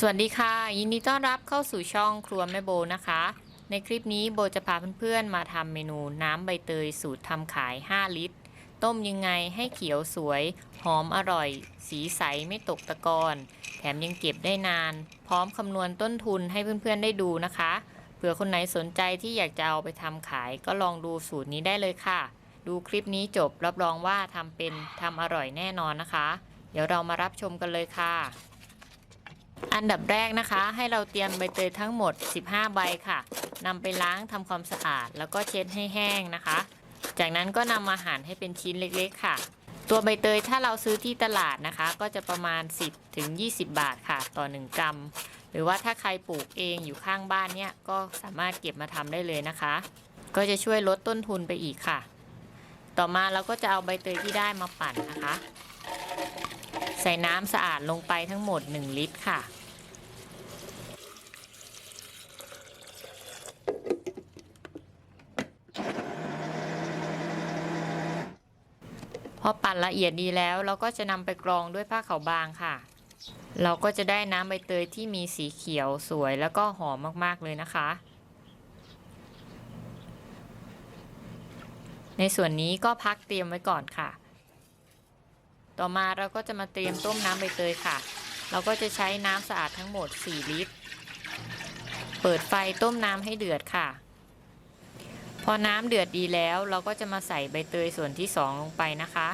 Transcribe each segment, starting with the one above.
สวัสดีค่ะ ยินดีต้อนรับเข้าสู่ช่องครัวแม่โบนะคะ ในคลิปนี้โบจะพาเพื่อนๆมาทำเมนูน้ำใบเตยสูตรทำขาย 5 ลิตร ต้มยังไงให้เขียวสวย หอมอร่อย สีใสไม่ตกตะกอนแถมยังเก็บได้นาน พร้อมคำนวณต้นทุนให้เพื่อนๆได้ดูนะคะเผื่อคนไหนสนใจที่อยากจะเอาไปทำขายก็ลองดูสูตรนี้ได้เลยค่ะ ดูคลิปนี้จบรับรองว่าทำเป็นทำอร่อยแน่นอนนะคะ เดี๋ยวเรามารับชมกันเลยค่ะ อันดับแรกนะคะ ให้เราเตรียมใบเตยทั้งหมด 15 ใบค่ะนำไปล้างทำความสะอาด แล้วก็เช็ดให้แห้งนะคะ จากนั้นก็นำมาหั่นให้เป็นชิ้นเล็กๆค่ะ ตัวใบเตยถ้าเราซื้อที่ตลาดนะคะ ก็จะประมาณ 10ถึง20 บาทค่ะ ต่อ 1 กรัม หรือว่าถ้าใครปลูกเองอยู่ข้างบ้านเนี่ยก็สามารถเก็บมาทำได้เลยนะคะ ก็จะช่วยลดต้นทุนไปอีกค่ะ ต่อมาเราก็จะเอาใบเตยที่ได้มาปั่นนะคะ ใส่น้ำสะอาดลงไปทั้งหมด 1 ลิตรค่ะ อปั่นละเอียดดีแล้วเราก็จะนำไปกรองด้วยผ้าขาวบางค่ะ เราก็จะได้น้ำใบเตยที่มีสีเขียวสวยแล้วก็หอมมากๆเลยนะคะ ในส่วนนี้ก็พักเตรียมไว้ก่อนค่ะ ต่อมาเราก็จะมาเตรียมต้มน้ำใบเตยค่ะ เราก็จะใช้น้ำสะอาดทั้งหมด 4 ลิตร เปิดไฟต้มน้ำให้เดือดค่ะ พอน้ำเดือดดีแล้วเราก็จะมาใส่ใบเตยส่วนที่ 2 ลงไปนะคะ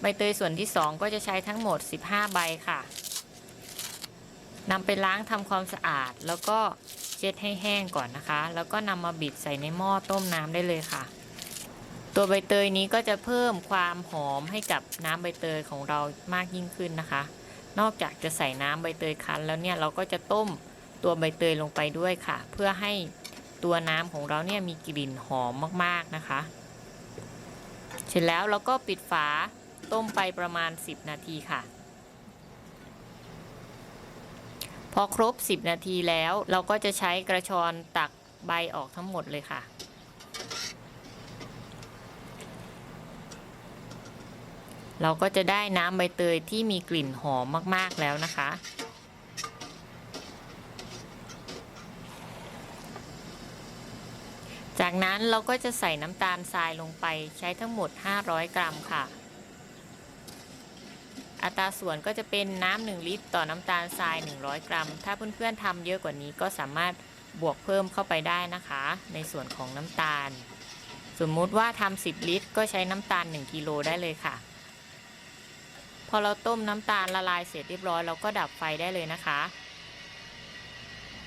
ใบเตยส่วนที่ 2 ก็จะใช้ทั้งหมด 15 ใบค่ะนำไปล้างทำความสะอาดแล้วก็เช็ดให้แห้งก่อนนะคะ แล้วก็นำมาบิดใส่ในหม้อต้มน้ำได้เลยค่ะ ตัวใบเตยนี้ก็จะเพิ่มความหอมให้กับน้ำใบเตยของเรามากยิ่งขึ้นนะคะ นอกจากจะใส่น้ำใบเตยคั้นแล้วเนี่ยเราก็จะต้มตัวใบเตยลงไปด้วยค่ะ เพื่อให้ ตัวน้ำของเราเนี่ยมีกลิ่นหอมมากๆนะคะ เสร็จแล้วเราก็ปิดฝาต้มไปประมาณ 10 นาทีค่ะ พอครบ 10 นาทีแล้วเราก็จะใช้กระชอนตักใบออกทั้งหมดเลยค่ะเราก็จะได้น้ำใบเตยที่มีกลิ่นหอมมาก ๆ แล้วนะคะ จากนั้นเราก็จะใส่น้ำตาลทรายลงไปใช้ทั้งหมด 500 กรัมค่ะ อัตราส่วนก็จะเป็นน้ำ1ลิตร ต่อน้ำตาลทราย 100 กรัม ถ้าเพื่อนๆทำเยอะกว่านี้ก็สามารถบวกเพิ่มเข้าไปได้นะคะ ในส่วนของน้ำตาล สมมุติว่าทำ10 ลิตร ก็ใช้น้ำตาล 1กิโลได้เลยค่ะ พอเราต้มน้ำตาลละลายเสร็จเรียบร้อยเราก็ดับไฟได้เลยนะคะ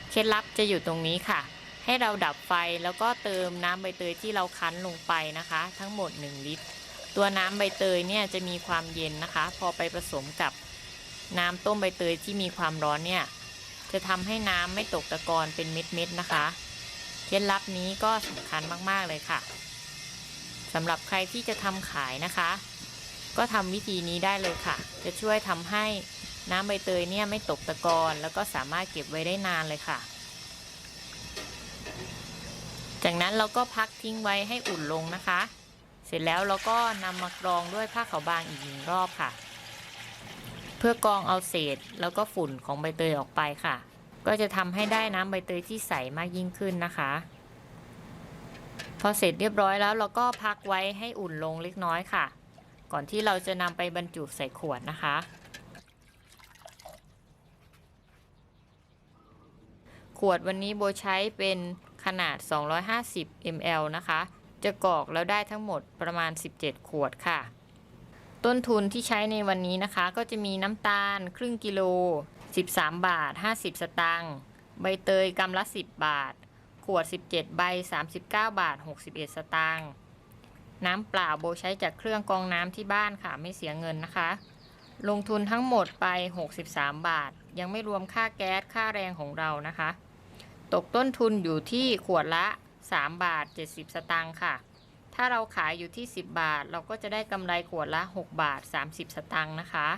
เคล็ดลับจะอยู่ตรงนี้ค่ะ ให้เราดับไฟแล้วก็เติมน้ำใบเตยที่เราคั้นลงไปนะคะ ทั้งหมด 1 ลิตร ตัวน้ำใบเตยเนี่ยจะมีความเย็นนะคะ พอไปผสมกับน้ำต้มใบเตยที่มีความร้อนเนี่ยจะทำให้น้ำไม่ตกตะกอนเป็นเม็ดๆนะคะเคล็ดลับนี้ก็สำคัญมากๆเลยค่ะสำหรับใครที่จะทำขายนะคะ ก็ทำวิธีนี้ได้เลยค่ะ จะช่วยทำให้น้ำใบเตยเนี่ยไม่ตกตะกอนแล้วก็สามารถเก็บไว้ได้นานเลยค่ะ จากนั้นเราก็พักทิ้งไว้ให้อุ่นลงนะคะ เสร็จแล้วเราก็นำมากรองด้วยผ้าขาวบางอีกหนึ่งรอบค่ะ เพื่อกรองเอาเศษแล้วก็ฝุ่นของใบเตยออกไปค่ะ ก็จะทำให้ได้น้ำใบเตยที่ใสมากยิ่งขึ้นนะคะ พอเสร็จเรียบร้อยแล้วเราก็พักไว้ให้อุ่นลงเล็กน้อยค่ะ ก่อนที่เราจะนำไปบรรจุใส่ขวดนะคะขวดวันนี้โบใช้เป็น นาด 250 ml นะคะ จะกรอกแล้วได้ทั้งหมดประมาณ 17 ขวดค่ะ ต้นทุนที่ใช้ในวันนี้นะคะ ก็จะมีน้ำตาลครึ่งกิโล 13 บาท 50 สตางค์ใบเตยกำละ 10 บาท ขวด 17 ใบ 39 บาท 61 สตางค์น้ำเปล่าโบใช้จากเครื่องกรองน้ำที่บ้านค่ะ ไม่เสียเงินนะคะ ลงทุนทั้งหมดไป 63 บาท ยังไม่รวมค่าแก๊สค่าแรงของเรานะคะ ตกต้นทุนอยู่ที่ขวดละ 3 บาท 70 สตางค์ค่ะ ถ้าเราขายอยู่ที่ 10 บาท เราก็จะได้กำไรขวดละ 6 บาท 30 สตางค์นะคะ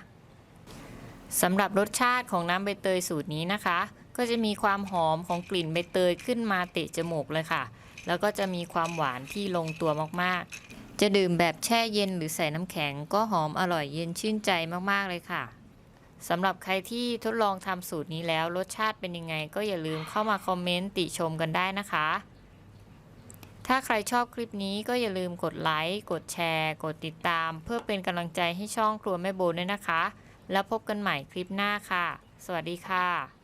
สำหรับรสชาติของน้ำใบเตยสูตรนี้นะคะ ก็จะมีความหอมของกลิ่นใบเตยขึ้นมาเตะจมูกเลยค่ะ แล้วก็จะมีความหวานที่ลงตัวมากๆ จะดื่มแบบแช่เย็นหรือใส่น้ำแข็งก็หอมอร่อยเย็นชื่นใจมากๆเลยค่ะ สำหรับใครที่ทดลองทำสูตรนี้แล้วรสชาติเป็นยังไง ก็อย่าลืมเข้ามาคอมเมนต์ติชมกันได้นะคะ ถ้าใครชอบคลิปนี้ก็อย่าลืมกดไลค์กดแชร์ กดติดตาม เพื่อเป็นกำลังใจให้ช่องครัวแม่โบด้วยนะคะ แล้วพบกันใหม่คลิปหน้าค่ะ สวัสดีค่ะ